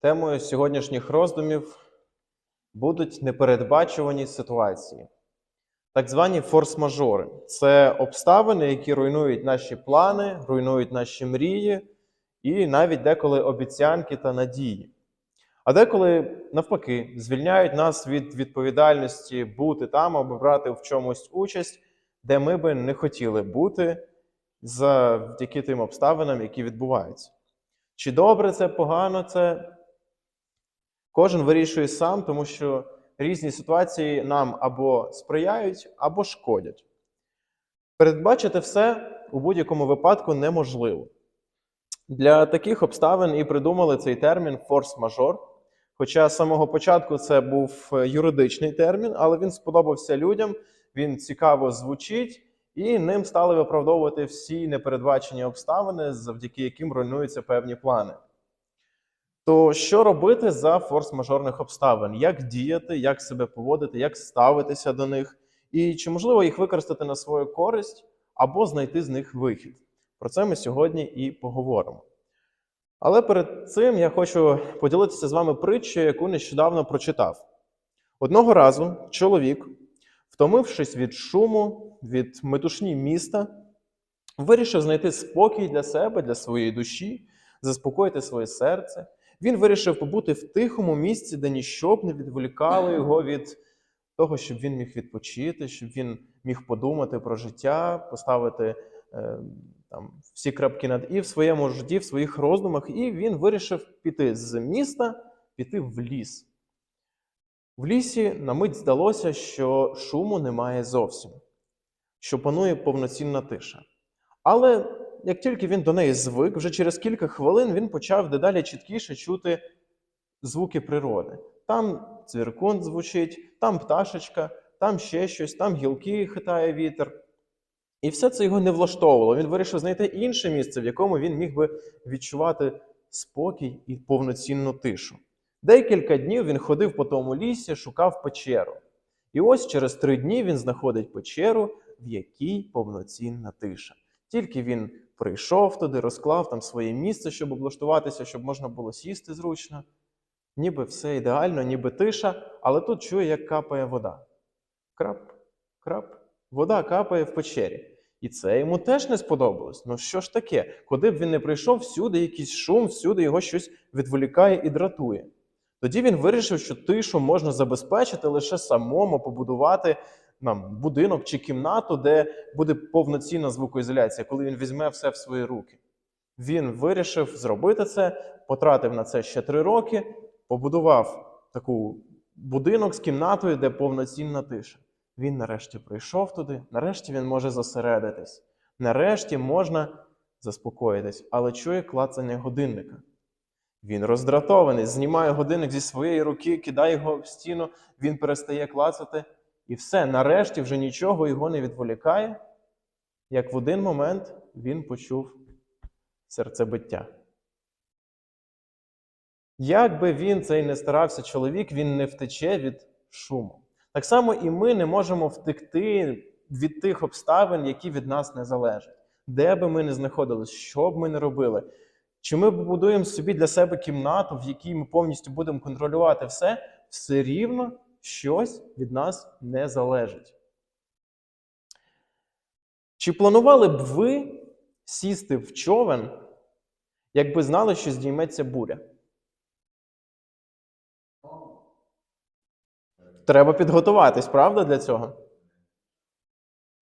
Темою сьогоднішніх роздумів будуть непередбачувані ситуації, так звані форс-мажори. Це обставини, які руйнують наші плани, руйнують наші мрії і навіть деколи обіцянки та надії. А деколи, навпаки, звільняють нас від відповідальності бути там або брати в чомусь участь, де ми би не хотіли бути завдяки тим обставинам, які відбуваються. Чи добре це, погано це? Кожен вирішує сам, тому що різні ситуації нам або сприяють, або шкодять. Передбачити все у будь-якому випадку неможливо. Для таких обставин і придумали цей термін форс-мажор. Хоча з самого початку це був юридичний термін, але він сподобався людям, він цікаво звучить, і ним стали виправдовувати всі непередбачені обставини, завдяки яким руйнуються певні плани. То що робити за форс-мажорних обставин? Як діяти, як себе поводити, як ставитися до них, і чи можливо їх використати на свою користь або знайти з них вихід? Про це ми сьогодні і поговоримо. Але перед цим я хочу поділитися з вами притчею, яку нещодавно прочитав. Одного разу чоловік, втомившись від шуму, від метушні міста, вирішив знайти спокій для себе, для своєї душі, заспокоїти своє серце. Він вирішив побути в тихому місці, де ніщо б не відволікало його від того, щоб він міг відпочити, щоб він міг подумати про життя, поставити е, там всі крапки над і в своєму житті, в своїх роздумах, і він вирішив піти з міста, піти в ліс. В лісі на мить здалося, що шуму немає зовсім, що панує повноцінна тиша. Але як тільки він до неї звик, вже через кілька хвилин він почав дедалі чіткіше чути звуки природи. Там цвіркун звучить, там пташечка, там ще щось, там гілки хитає вітер. І все це його не влаштовувало. Він вирішив знайти інше місце, в якому він міг би відчувати спокій і повноцінну тишу. Декілька днів він ходив по тому лісі, шукав печеру. І ось через три дні він знаходить печеру, в якій повноцінна тиша. Тільки він прийшов туди, розклав там своє місце, щоб облаштуватися, щоб можна було сісти зручно. Ніби все ідеально, ніби тиша, але тут чує, як капає вода. Крап, крап, вода капає в печері. І це йому теж не сподобалось. Ну що ж таке? Куди б він не прийшов, всюди якийсь шум, всюди його щось відволікає і дратує. Тоді він вирішив, що тишу можна забезпечити лише самому побудувати нам будинок чи кімнату, де буде повноцінна звукоізоляція, коли він візьме все в свої руки. Він вирішив зробити це, потратив на це ще три роки, побудував таку будинок з кімнатою, де повноцінна тиша. Він нарешті прийшов туди, нарешті він може зосередитись. Нарешті можна заспокоїтись, але чує клацання годинника. Він роздратований, знімає годинник зі своєї руки, кидає його в стіну, він перестає клацати, і все, нарешті вже нічого його не відволікає, як в один момент він почув серцебиття. Як би він цей не старався чоловік, він не втече від шуму. Так само і ми не можемо втекти від тих обставин, які від нас не залежать. Де би ми не знаходились, що б ми не робили. Чи ми будуємо собі для себе кімнату, в якій ми повністю будемо контролювати все, все рівно щось від нас не залежить. Чи планували б ви сісти в човен, якби знали, що здійметься буря? Треба підготуватись, правда, для цього?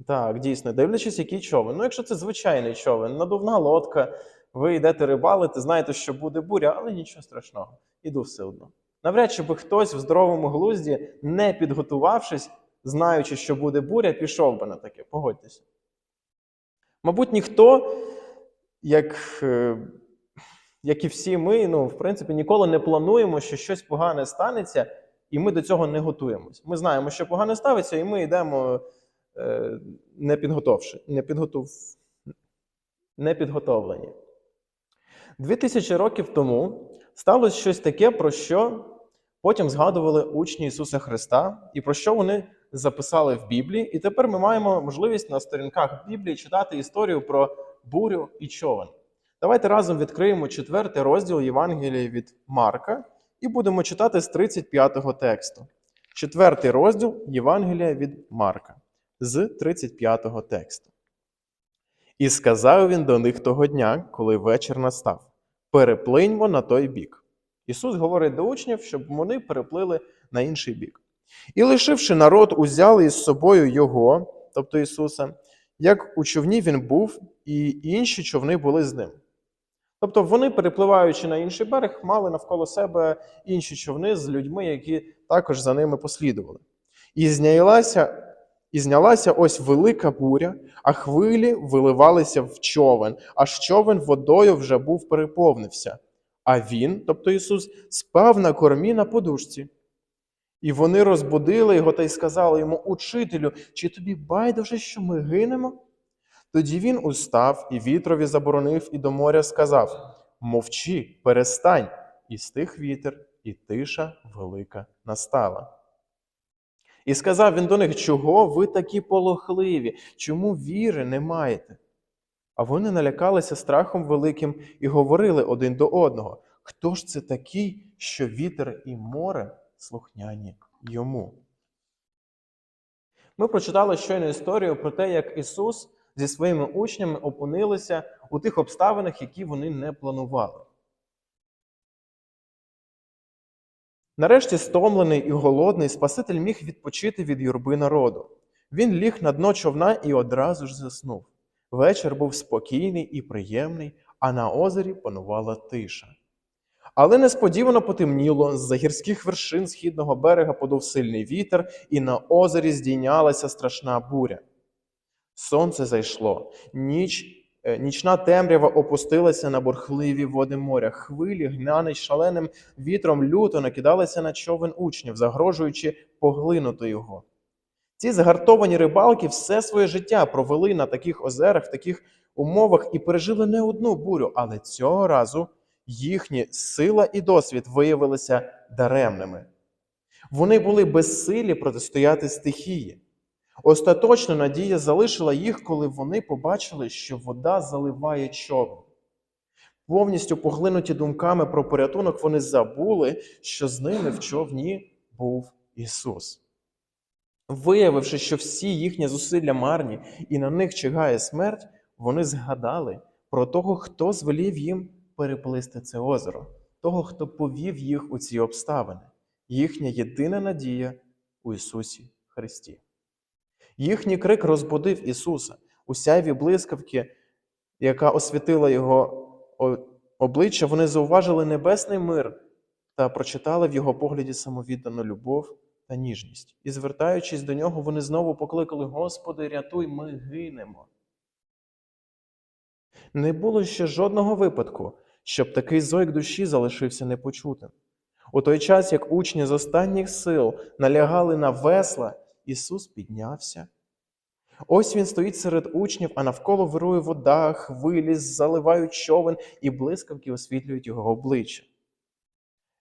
Так, дійсно, дивлячись, який човен. Ну, якщо це звичайний човен, надувна лодка, ви йдете рибалити, знаєте, що буде буря, але нічого страшного. Іду все одно. Навряд чи би хтось в здоровому глузді, не підготувавшись, знаючи, що буде буря, пішов би на таке. Погодьтеся. Мабуть, ніхто, як, е, як і всі ми, ну, в принципі, ніколи не плануємо, що щось погане станеться, і ми до цього не готуємось. Ми знаємо, що погане ставиться, і ми йдемо е, не, підготовши, не, підготов... не підготовлені. Дві тисячі років тому сталося щось таке, про що потім згадували учні Ісуса Христа, і про що вони записали в Біблії. І тепер ми маємо можливість на сторінках Біблії читати історію про бурю і човен. Давайте разом відкриємо четвертий розділ Євангелія від Марка і будемо читати з 35-го тексту. Четвертий розділ Євангелія від Марка з 35-го тексту. І сказав він до них того дня, коли вечір настав: Переплиньмо на той бік. Ісус говорить до учнів, щоб вони переплили на інший бік. І, лишивши народ, узяли із собою Його, тобто Ісуса, як у човні він був, і інші човни були з ним. Тобто вони, перепливаючи на інший берег, мали навколо себе інші човни з людьми, які також за ними послідували. І знялася, і знялася ось велика буря, а хвилі виливалися в човен, аж човен водою вже був переповнився. А він, тобто Ісус, спав на кормі на подушці. І вони розбудили його та й сказали йому, Учителю, чи тобі байдуже, що ми гинемо? Тоді він устав і вітрові заборонив, і до моря сказав: Мовчи, перестань. І стих вітер, і тиша велика настала. І сказав він до них, чого ви такі полохливі, чому віри не маєте? А вони налякалися страхом великим і говорили один до одного: Хто ж це такий, що вітер і море слухняні йому? Ми прочитали щойно історію про те, як Ісус зі своїми учнями опинилися у тих обставинах, які вони не планували. Нарешті, стомлений і голодний, Спаситель міг відпочити від юрби народу. Він ліг на дно човна і одразу ж заснув. Вечір був спокійний і приємний, а на озері панувала тиша. Але несподівано потемніло, з-за гірських вершин східного берега подув сильний вітер, і на озері здійнялася страшна буря. Сонце зайшло, ніч, е, нічна темрява опустилася на бурхливі води моря. Хвилі, гнані шаленим вітром люто накидалися на човен учнів, загрожуючи поглинути його. Ці загартовані рибалки все своє життя провели на таких озерах, в таких умовах і пережили не одну бурю, але цього разу їхні сила і досвід виявилися даремними. Вони були безсилі протистояти стихії. Остаточно надія залишила їх, коли вони побачили, що вода заливає човен. Повністю поглинуті думками про порятунок, вони забули, що з ними в човні був Ісус. Виявивши, що всі їхні зусилля марні і на них чигає смерть, вони згадали про того, хто звелів їм переплисти це озеро, того, хто повів їх у ці обставини, їхня єдина надія у Ісусі Христі. Їхній крик розбудив Ісуса у сяйві блискавки, яка освітила його обличчя, вони зауважили небесний мир та прочитали в його погляді самовіддану любов та ніжність. І, звертаючись до нього, вони знову покликали: Господи, рятуй, ми гинемо. Не було ще жодного випадку, щоб такий зойк душі залишився непочутим. У той час, як учні з останніх сил налягали на весла, Ісус піднявся. Ось він стоїть серед учнів, а навколо вирує вода, хвилі, заливають човен і блискавки освітлюють його обличчя.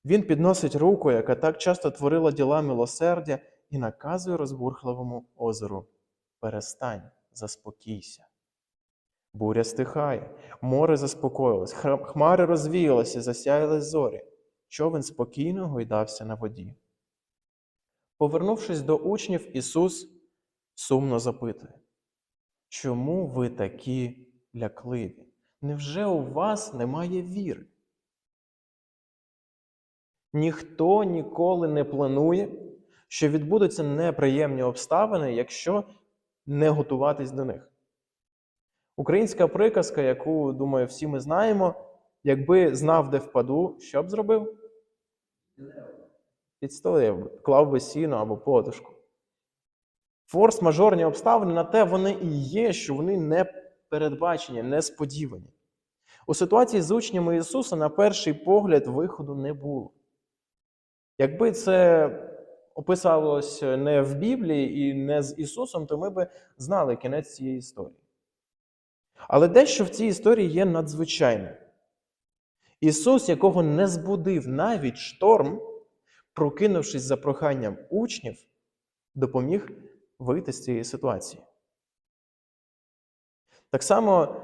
Він підносить руку, яка так часто творила діла милосердя, і наказує розбурхливому озеру: Перестань, заспокійся. Буря стихає, море заспокоїлось, хмари розвіялися, засяяли зорі. Човен спокійно гойдався на воді. Повернувшись до учнів, Ісус сумно запитує, чому ви такі лякливі? Невже у вас немає віри? Ніхто ніколи не планує, що відбудуться неприємні обставини, якщо не готуватись до них. Українська приказка, яку, думаю, всі ми знаємо, якби знав, де впаду, що б зробив? Підстелив, клав би сіно або подушку. Форс-мажорні обставини на те вони і є, що вони не передбачені, несподівані. У ситуації з учнями Ісуса, на перший погляд, виходу не було. Якби це описалось не в Біблії і не з Ісусом, то ми би знали кінець цієї історії. Але дещо в цій історії є надзвичайне. Ісус, якого не збудив навіть шторм, прокинувшись за проханням учнів, допоміг вийти з цієї ситуації. Так само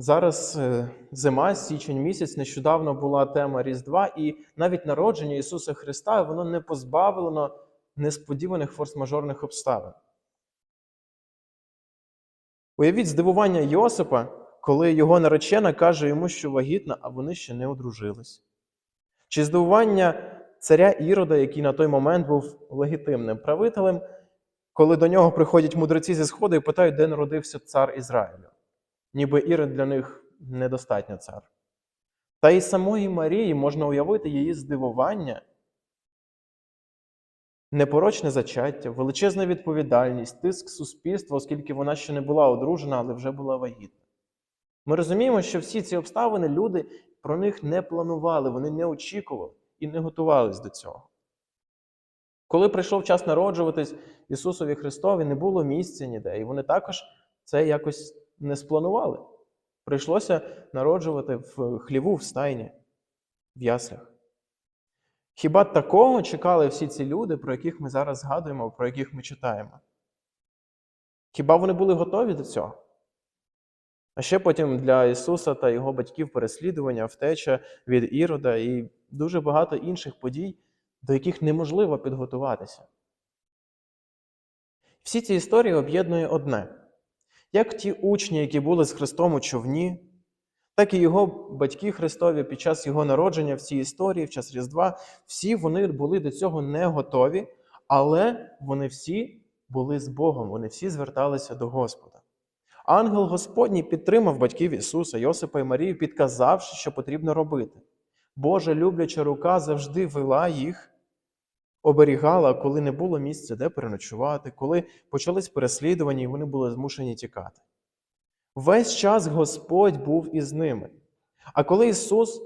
Зараз е, зима, січень місяць, нещодавно була тема Різдва, і навіть народження Ісуса Христа воно не позбавлено несподіваних форс-мажорних обставин. Уявіть здивування Йосипа, коли його наречена каже йому, що вагітна, а вони ще не одружились. Чи здивування царя Ірода, який на той момент був легітимним правителем, коли до нього приходять мудреці зі Сходу і питають, де народився цар Ізраїлю. Ніби Ірод для них недостатньо цар. Та й самої Марії можна уявити її здивування, непорочне зачаття, величезна відповідальність, тиск суспільства, оскільки вона ще не була одружена, але вже була вагітна. Ми розуміємо, що всі ці обставини люди про них не планували, вони не очікували і не готувались до цього. Коли прийшов час народжуватись Ісусові Христові, не було місця ніде, і вони також це якось не спланували. Прийшлося народжувати в хліву в стайні, в яслях. Хіба такого чекали всі ці люди, про яких ми зараз згадуємо, про яких ми читаємо? Хіба вони були готові до цього? А ще потім для Ісуса та його батьків переслідування, втеча від Ірода і дуже багато інших подій, до яких неможливо підготуватися. Всі ці історії об'єднує одне: як ті учні, які були з Христом у човні, так і його батьки Христові під час його народження в цій історії, в час Різдва, всі вони були до цього не готові, але вони всі були з Богом, вони всі зверталися до Господа. Ангел Господній підтримав батьків Ісуса, Йосипа і Марію, підказавши, що потрібно робити. Божа любляча рука завжди вела їх, оберігала, коли не було місця, де переночувати, коли почались переслідування, і вони були змушені тікати. Весь час Господь був із ними. А коли Ісус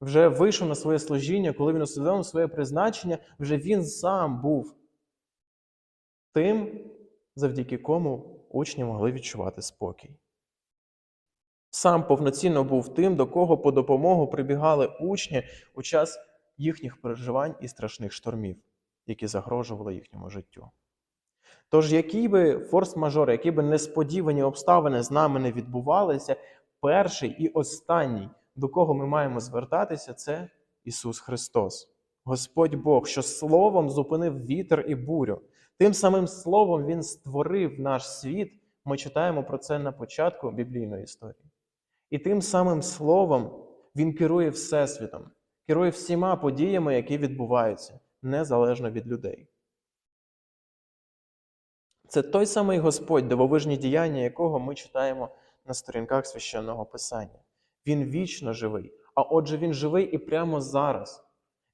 вже вийшов на своє служіння, коли Він усвідомив своє призначення, вже Він сам був тим, завдяки кому учні могли відчувати спокій. Сам повноцінно був тим, до кого по допомогу прибігали учні у час їхніх переживань і страшних штормів, які загрожували їхньому життю. Тож, які би форс-мажори, які би несподівані обставини з нами не відбувалися, перший і останній, до кого ми маємо звертатися, це Ісус Христос, Господь Бог, що Словом зупинив вітер і бурю. Тим самим словом Він створив наш світ. Ми читаємо про це на початку біблійної історії. І тим самим словом Він керує Всесвітом, керує всіма подіями, які відбуваються, незалежно від людей. Це той самий Господь, дивовижні діяння якого ми читаємо на сторінках священного Писання. Він вічно живий, а отже, Він живий і прямо зараз.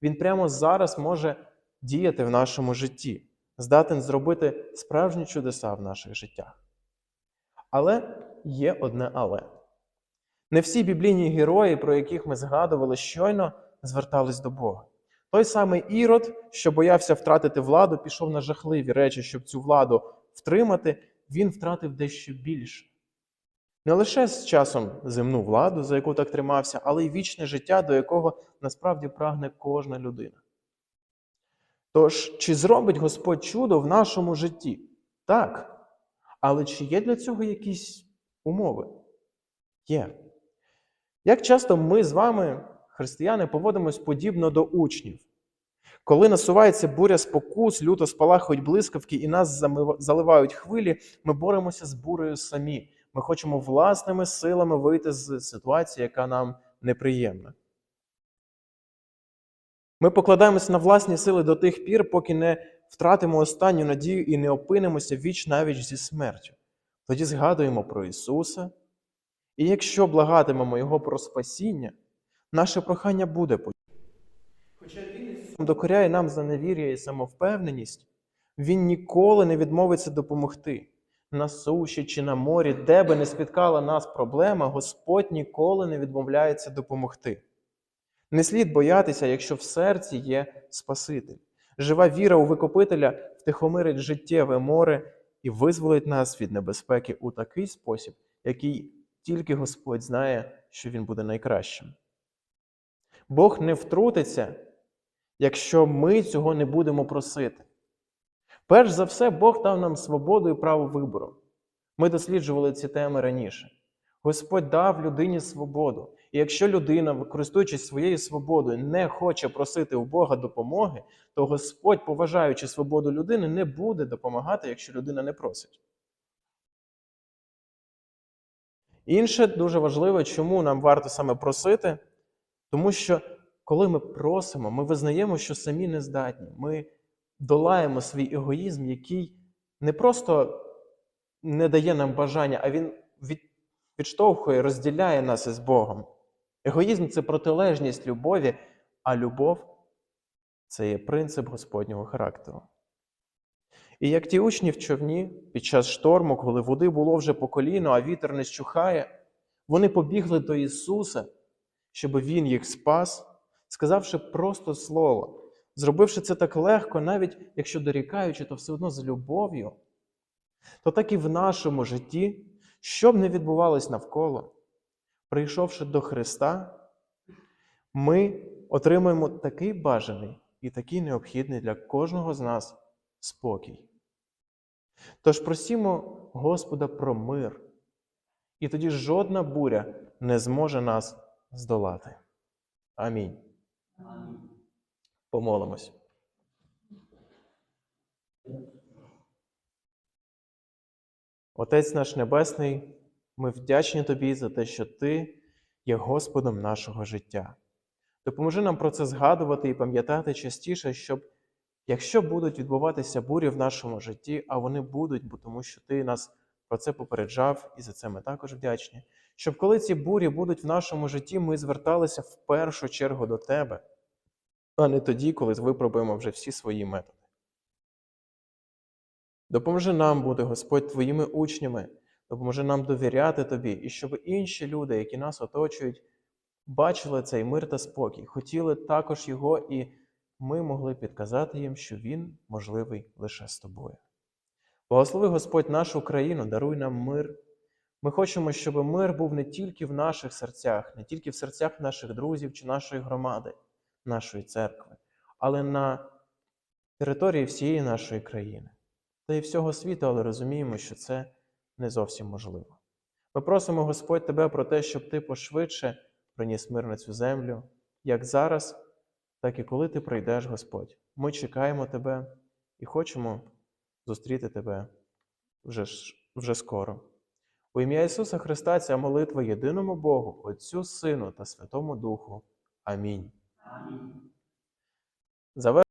Він прямо зараз може діяти в нашому житті, здатен зробити справжні чудеса в наших життях. Але є одне але. Не всі біблійні герої, про яких ми згадували щойно, звертались до Бога. Той самий Ірод, що боявся втратити владу, пішов на жахливі речі, щоб цю владу втримати, він втратив дещо більше. Не лише з часом земну владу, за яку так тримався, але й вічне життя, до якого насправді прагне кожна людина. Тож, чи зробить Господь чудо в нашому житті? Так. Але чи є для цього якісь умови? Є. Як часто ми з вами, християни, поводимось подібно до учнів? Коли насувається буря спокус, люто спалахують блискавки і нас заливають хвилі, ми боремося з бурею самі. Ми хочемо власними силами вийти з ситуації, яка нам неприємна. Ми покладаємося на власні сили до тих пір, поки не втратимо останню надію і не опинимося віч навіть зі смертю. Тоді згадуємо про Ісуса. І якщо благатимемо Його про спасіння, наше прохання буде почути. Хоча Він докоряє нам за невір'я і самовпевненість, Він ніколи не відмовиться допомогти. На суші чи на морі, де би не спіткала нас проблема, Господь ніколи не відмовляється допомогти. Не слід боятися, якщо в серці є Спаситель. Жива віра у Викупителя втихомирить життєве море і визволить нас від небезпеки у такий спосіб, який тільки Господь знає, що він буде найкращим. Бог не втрутиться, якщо ми цього не будемо просити. Перш за все, Бог дав нам свободу і право вибору. Ми досліджували ці теми раніше. Господь дав людині свободу. І якщо людина, використовуючись своєю свободою, не хоче просити у Бога допомоги, то Господь, поважаючи свободу людини, не буде допомагати, якщо людина не просить. Інше дуже важливе, чому нам варто саме просити, тому що коли ми просимо, ми визнаємо, що самі не здатні. Ми долаємо свій егоїзм, який не просто не дає нам бажання, а він від, відштовхує, розділяє нас із Богом. Егоїзм це протилежність любові, а любов це є принцип Господнього характеру. І як ті учні в човні під час шторму, коли води було вже по коліно, а вітер не щухає, вони побігли до Ісуса, щоб Він їх спас, сказавши просто слово, зробивши це так легко, навіть якщо дорікаючи, то все одно з любов'ю, то так і в нашому житті, що б не відбувалось навколо, прийшовши до Христа, ми отримуємо такий бажаний і такий необхідний для кожного з нас спокій. Тож просімо Господа про мир, і тоді жодна буря не зможе нас здолати. Амінь. Помолимось. Отець наш Небесний, ми вдячні Тобі за те, що Ти є Господом нашого життя. Допоможи нам про це згадувати і пам'ятати частіше, щоб якщо будуть відбуватися бурі в нашому житті, а вони будуть, бо тому що Ти нас про це попереджав, і за це ми також вдячні, щоб коли ці бурі будуть в нашому житті, ми зверталися в першу чергу до Тебе, а не тоді, коли випробуємо вже всі свої методи. Допоможи нам бути, Господь, Твоїми учнями, допоможи нам довіряти Тобі, і щоб інші люди, які нас оточують, бачили цей мир та спокій, хотіли також його, і ми могли підказати їм, що він можливий лише з тобою. Благослови Господь нашу країну, даруй нам мир. Ми хочемо, щоб мир був не тільки в наших серцях, не тільки в серцях наших друзів чи нашої громади, нашої церкви, але на території всієї нашої країни та й всього світу, але розуміємо, що це не зовсім можливо. Ми просимо, Господь, Тебе про те, щоб Ти пошвидше приніс мир на цю землю, як зараз, так і коли Ти прийдеш, Господь. Ми чекаємо Тебе і хочемо зустріти Тебе вже, вже скоро. У ім'я Ісуса Христа ця молитва єдиному Богу, Отцю, Сину та Святому Духу. Амінь. Завер-